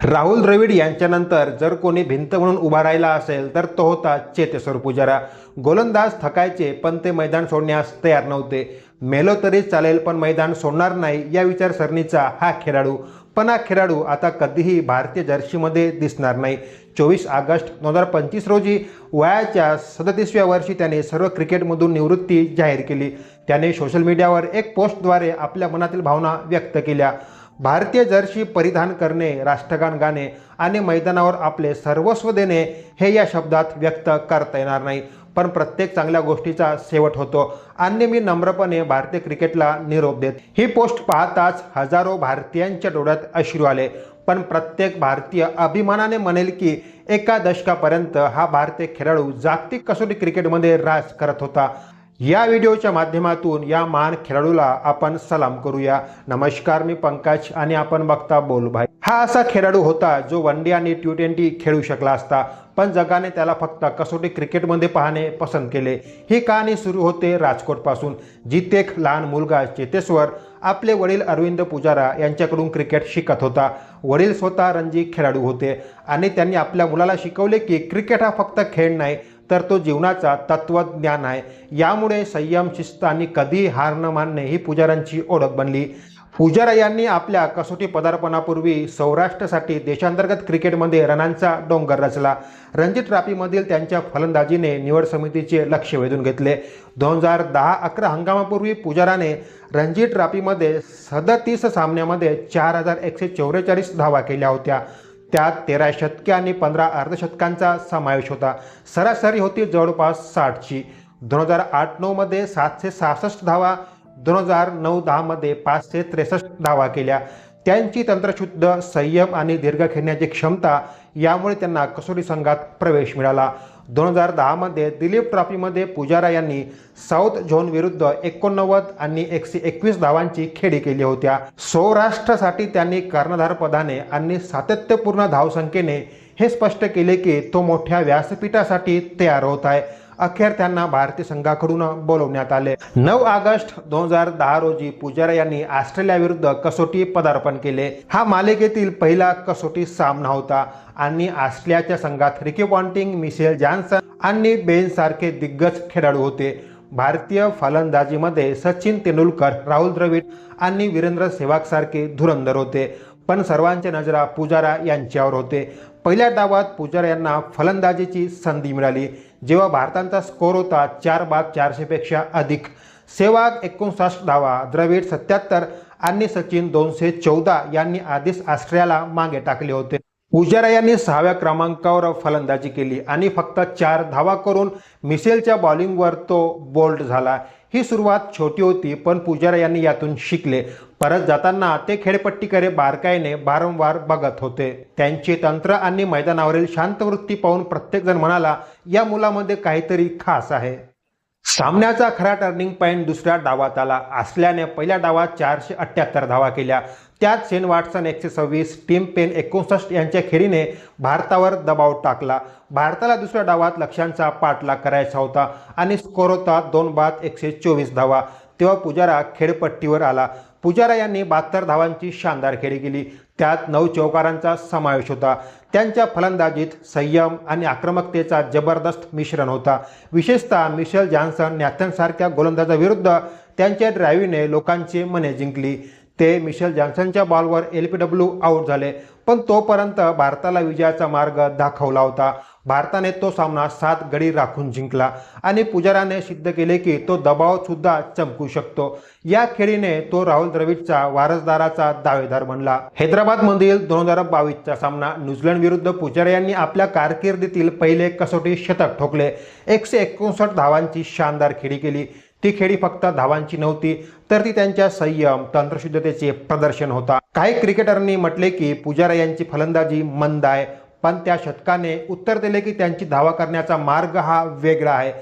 राहुल द्रविड यांच्यानंतर जर कोणी भिंत म्हणून उभा राहिला असेल तर तो होता चेतेश्वर पुजारा. गोलंदाज थकायचे पण ते मैदान सोडण्यास तयार नव्हते. मेलो तरी चालेल पण मैदान सोडणार नाही या विचारसरणीचा हा खेळाडू. पण हा खेळाडू आता कधीही भारतीय जर्सीमध्ये दिसणार नाही. चोवीस ऑगस्ट दोन हजार पंचवीस रोजी वयाच्या सदतीसव्या वर्षी त्याने सर्व क्रिकेटमधून निवृत्ती जाहीर केली. त्याने सोशल मीडियावर एक पोस्टद्वारे आपल्या मनातील भावना व्यक्त केल्या. भारतीय जर्सी परिधान करणे राष्ट्रगान गाणे आणि मैदानावर आपले सर्वस्व देणे हे या शब्दात व्यक्त करता येणार नाही. पण प्रत्येक चांगल्या गोष्टीचा शेवट होतो. आणि मी नम्रपणे भारतीय क्रिकेटला निरोप देत. ही पोस्ट पाहताच हजारो भारतीयांच्या डोळ्यात अश्रू आले. पण प्रत्येक भारतीय अभिमानाने म्हणेल की एका दशकापर्यंत हा भारतीय खेळाडू जागतिक कसोटी क्रिकेटमध्ये राज करत होता. या व्हिडिओच्या माध्यमातून या महान खेळाडूला आपण सलाम करूया. नमस्कार मी पंकज आणि आपण बघता बोल भाई. हा असा खेळाडू होता जो वन डे आणि टी ट्वेंटी खेळू शकला असता पण जगाने त्याला फक्त कसोटी क्रिकेटमध्ये पाहणे पसंत केले. ही कहाणी सुरू होते राजकोटपासून. जिथे एक लहान मुलगा चेतेश्वर आपले वडील अरविंद पुजारा यांच्याकडून क्रिकेट शिकत होता. वडील स्वतः रणजी खेळाडू होते आणि त्यांनी आपल्या मुलाला शिकवले की क्रिकेट हा फक्त खेळ नाही तर तो जीवनाचा तत्वज्ञान आहे. यामुळे संयम शिस्त आणि कधी हार न मानणे ही पुजाऱ्यांची ओळख बनली. पुजारा यांनी आपल्या कसोटी पदार्पणापूर्वी सौराष्ट्रासाठी देशांतर्गत क्रिकेटमध्ये रनांचा डोंगर रचला. रणजी ट्रॉफीमधील त्यांच्या फलंदाजीने निवड समितीचे लक्ष वेधून घेतले. दोन हजार दहा अकरा हंगामापूर्वी पुजाराने रणजी ट्रॉफीमध्ये सदतीस सामन्यामध्ये चार हजार एकशे चौवेचाळीस धावा केल्या होत्या. त्यात तेरा शतके आणि पंधरा अर्धशतकांचा समावेश होता. सरासरी होती जवळपास साठची. दोन हजार आठ नऊमध्ये सातशे सहासष्ट धावा दोन हजार नऊ दहामध्ये पाचशे त्रेसष्ट धावा केल्या. त्यांची तंत्रशुद्ध संयम आणि दीर्घ खेळण्याची क्षमता यामुळे त्यांना कसोटी संघात प्रवेश मिळाला. दोन हजार दहामध्ये दिलीप ट्रॉफीमध्ये पुजारा यांनी साऊथ झोन विरुद्ध एकोणनव्वद आणि एकशे एकवीस धावांची खेळी केली होत्या. सौराष्ट्रासाठी त्यांनी कर्णधारपदाने आणि सातत्यपूर्ण धावसंख्येने हे स्पष्ट केले की तो मोठ्या व्यासपीठासाठी तयार होत आहे. अखेर त्यांना भारतीय संघाकडून बोलवण्यात आले. नऊ ऑगस्ट दोन हजार दहा रोजी पुजारा यांनी ऑस्ट्रेलिया विरुद्ध कसोटी पदार्पण केले. हा मालिकेतील पहिला कसोटी सामना होता आणि ऑस्ट्रेलियाच्या संघात रिकी पॉन्टिंग मिशेल जॉन्सन आणि बेन सारखे दिग्गज खेळाडू होते. भारतीय फलंदाजीमध्ये सचिन तेंडुलकर राहुल द्रविड आणि वीरेंद्र सेवाग सारखे धुरंधर होते. पण सर्वांच्या नजरा पुजारा यांच्यावर होते. पहिल्या डावात पुजारा यांना फलंदाजीची संधी मिळाली. जेव्हा भारताचा स्कोर होता चार बाद चारशेपेक्षा अधिक. सेवाग एकोणसाठ धावा द्रविड सत्याहत्तर आणि सचिन दोनशे चौदा यांनी आधीच ऑस्ट्रेलियाला मागे टाकले होते. पुजारा यांनी सहाव्या क्रमांकावर फलंदाजी केली आणि फक्त चार धावा करून मिसेलच्या बॉलिंगवर तो बोल्ड झाला. ही सुरुवात छोटी होती पण पुजारा यांनी यातून शिकले. परत जाताना ते खेळपट्टीकडे बारकाईने वारंवार बघत होते. त्यांचे तंत्र आणि मैदानावरील शांतवृत्ती पाहून प्रत्येकजण म्हणाला या मुलामध्ये काहीतरी खास आहे. सामन्याचा खरा टर्निंग पॉईंट दुसऱ्या डावात आला. असल्याने पहिल्या डावात चारशे अठ्ठ्याहत्तर धावा केल्या. त्यात शेन वॉटसन एकशे सव्वीस टीम पेन एकोणसष्ट यांच्या खेळीने भारतावर दबाव टाकला. भारताला दुसऱ्या डावात लक्ष्यांचा पाठलाग करायचा होता आणि स्कोर होता दोन बाद एकशे चोवीस धावा. तेव्हा पुजारा खेळपट्टीवर आला. पुजारा यांनी बहात्तर धावांची शानदार खेळी केली. त्यात नऊ चौकारांचा समावेश होता. त्यांच्या फलंदाजीत संयम आणि आक्रमकतेचा जबरदस्त मिश्रण होता. विशेषतः मिशेल जॉन्सन नॅथनसारख्या गोलंदाजाविरुद्ध त्यांच्या ड्रायव्हीने लोकांची मने जिंकली. ते मिशेल जॉन्सनच्या बॉलवर एल पी डब्ल्यू आऊट झाले पण तोपर्यंत भारताला विजयाचा मार्ग दाखवला होता. भारताने तो सामना सात गडी राखून जिंकला आणि पुजाराने सिद्ध केले की तो दबावसुद्धा चमकू शकतो. या खेळीने तो राहुल द्रविडचा वारसदाराचा दावेदार बनला. हैदराबादमधील दोन हजार बावीसचा सामना न्यूझीलंड विरुद्ध पुजारा यांनी आपल्या कारकिर्दीतील पहिले कसोटी शतक ठोकले. एकशे एकोणसाठ धावांची शानदार खेळी केली. ती खेळी फक्त धावांची नव्हती तर ती त्यांच्या संयम तंत्रशुद्धतेचे प्रदर्शन होता. काही क्रिकेटरनी म्हटले की पुजारा यांची फलंदाजी मंद आहे पण त्या शतकाने उत्तर दिले की त्यांची धावा करण्याचा मार्ग हा वेगळा आहे.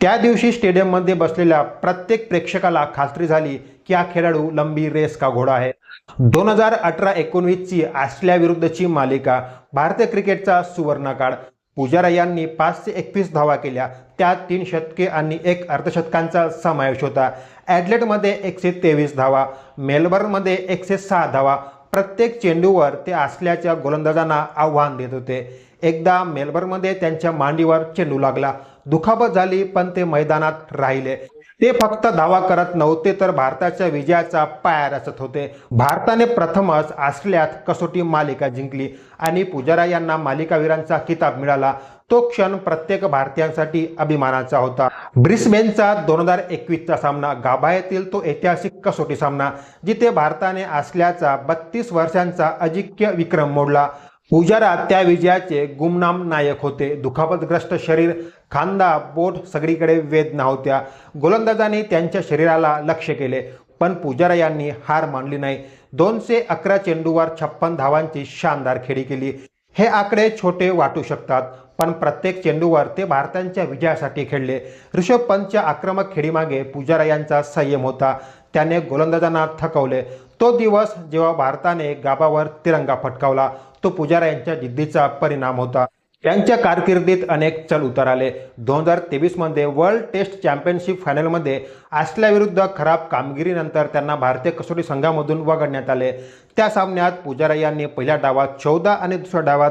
त्या दिवशी स्टेडियममध्ये बसलेल्या प्रत्येक प्रेक्षकाला खात्री झाली की हा खेळाडू लंबी रेस का घोडा आहे. दोन हजार अठरा एकोणवीसची ऑस्ट्रेलियाविरुद्धची मालिका भारतीय क्रिकेटचा सुवर्णकाळ. पुजारा यांनी पाचशे एकवीस धावा केल्या. त्यात तीन शतके आणि एक अर्धशतकांचा समावेश होता. ॲडलेटमध्ये एकशे तेवीस धावा मेलबर्नमध्ये एकशे सहा धावा. प्रत्येक चेंडूवर ते असल्याच्या गोलंदाजांना आव्हान देत होते. एकदा मेलबर्नमध्ये त्यांच्या मांडीवर चेंडू लागला. दुखापत झाली पण ते मैदानात राहिले. ते फक्त धावा करत नव्हते तर भारताच्या विजयाचा पाया रचत होते. भारताने प्रथमच ऑस्ट्रेलियात कसोटी मालिका जिंकली आणि पुजारा यांना मालिकावीरांचा किताब मिळाला. तो क्षण प्रत्येक भारतीयांसाठी अभिमानाचा होता. ब्रिस्बेनचा दोन हजार एकवीसचा सामना गाभा येथील तो ऐतिहासिक कसोटी सामना जिथे भारताने ऑस्ट्रेलियाचा बत्तीस वर्षांचा अजिंक्य विक्रम मोडला. पुजारा त्या विजयाचे गुमनाम नायक होते. दुखापतग्रस्त शरीर खांदा बोट सगळीकडे वेदना होत्या. गोलंदाजांनी त्यांच्या शरीराला लक्ष केले पण पुजारा यांनी हार मानली नाही. दोनशे अकरा चेंडूवर छप्पन धावांची शानदार खेळी केली. हे आकडे छोटे वाटू शकतात पण प्रत्येक चेंडूवर ते भारतांच्या विजयासाठी खेळले. ऋषभ पंतच्या आक्रमक खेळीमागे पुजारा यांचा संयम होता. त्याने गोलंदाजांना थकवले. तो दिवस जेव्हा भारताने गाबावर तिरंगा फटकावला तो पुजारा यांच्या जिद्दीचा परिणाम होता. त्यांच्या कारकिर्दीत अनेक चल उतार आले दोन हजार तेवीसमध्ये वर्ल्ड टेस्ट चॅम्पियनशिप फायनलमध्ये ऑस्ट्रेलियाविरुद्ध खराब कामगिरीनंतर त्यांना भारतीय कसोटी संघामधून वगळण्यात आले. त्या सामन्यात पुजारा यांनी पहिल्या डावात चौदा आणि दुसऱ्या डावात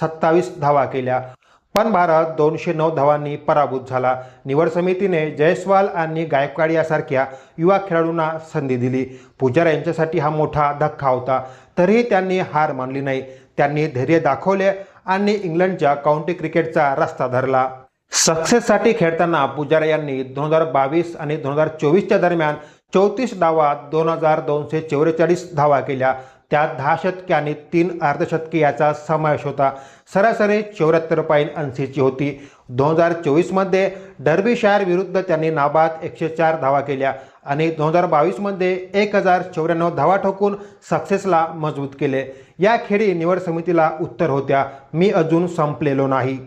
सत्तावीस धावा केल्या. पण भारत दोनशे नऊ धावांनी पराभूत झाला. निवड समितीने जयस्वाल आणि गायकवाड यासारख्या युवा खेळाडूंना संधी दिली. पुजारा यांच्यासाठी हा मोठा धक्का होता. तरीही त्यांनी हार मानली नाही. त्यांनी धैर्य दाखवले आणि इंग्लंडच्या काउंटी क्रिकेटचा रस्ता धरला. सक्सेससाठी खेळताना पुजारा यांनी दोन हजार बावीस आणि दोन हजार चोवीसच्या दरम्यान चौतीस डावात दोन हजार दोनशे चौवेचाळीस धावा केल्या. त्यात दहा शतके आणि तीन अर्धशतके याचा समावेश होता. सरासरी चौऱ्याहत्तर पॉईंट ऐंशीची होती. दोन हजार चोवीसमध्ये डर्बीशायर विरुद्ध त्यांनी नाबाद एकशे चार धावा केल्या आणि दोन हजार बावीसमध्ये एक हजार चौऱ्याण्णव धावा ठोकून सक्सेसला मजबूत केले. या खेळी निवड समितीला उत्तर होत्या. मी अजून संपलेलो नाही.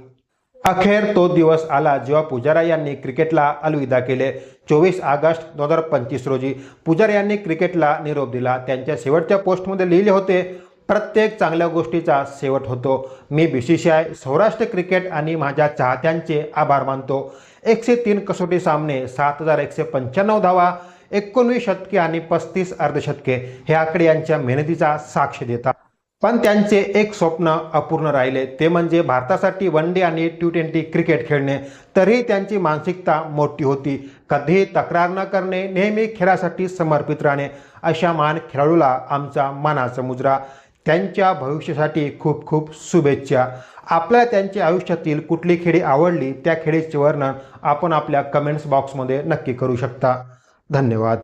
अखेर तो दिवस आला जेव्हा पुजारा यांनी क्रिकेटला अलविदा केले. चोवीस ऑगस्ट दोन हजार पंचवीस रोजी पुजारा यांनी क्रिकेटला निरोप दिला. त्यांच्या शेवटच्या पोस्टमध्ये लिहिले होते प्रत्येक चांगल्या गोष्टीचा शेवट होतो. मी B C C I Saurashtra cricket आणि माझ्या चाहत्यांचे आभार मानतो. एकशे तीन कसोटी सामने सात हजार एकशे पंच्याण्णव धावा एकोणवीस शतके आणि पस्तीस अर्धशतके हे आकडे यांच्या मेहनतीचा साक्ष देतात. पण त्यांचे एक स्वप्न अपूर्ण राहिले. ते म्हणजे भारतासाठी वन डे आणि टी ट्वेंटी क्रिकेट खेळणे. तरीही त्यांची मानसिकता मोठी होती. कधीही तक्रार न करणे नेहमी खेळासाठी समर्पित राहणे अशा महान खेळाडूला आमचा मानाचा मुजरा. त्यांच्या भविष्यासाठी खूप खूप शुभेच्छा. आपल्याला त्यांच्या आयुष्यातील कुठली खेळी आवडली त्या खेळीचे वर्णन आपण आपल्या कमेंट्स बॉक्समध्ये नक्की करू शकता. धन्यवाद.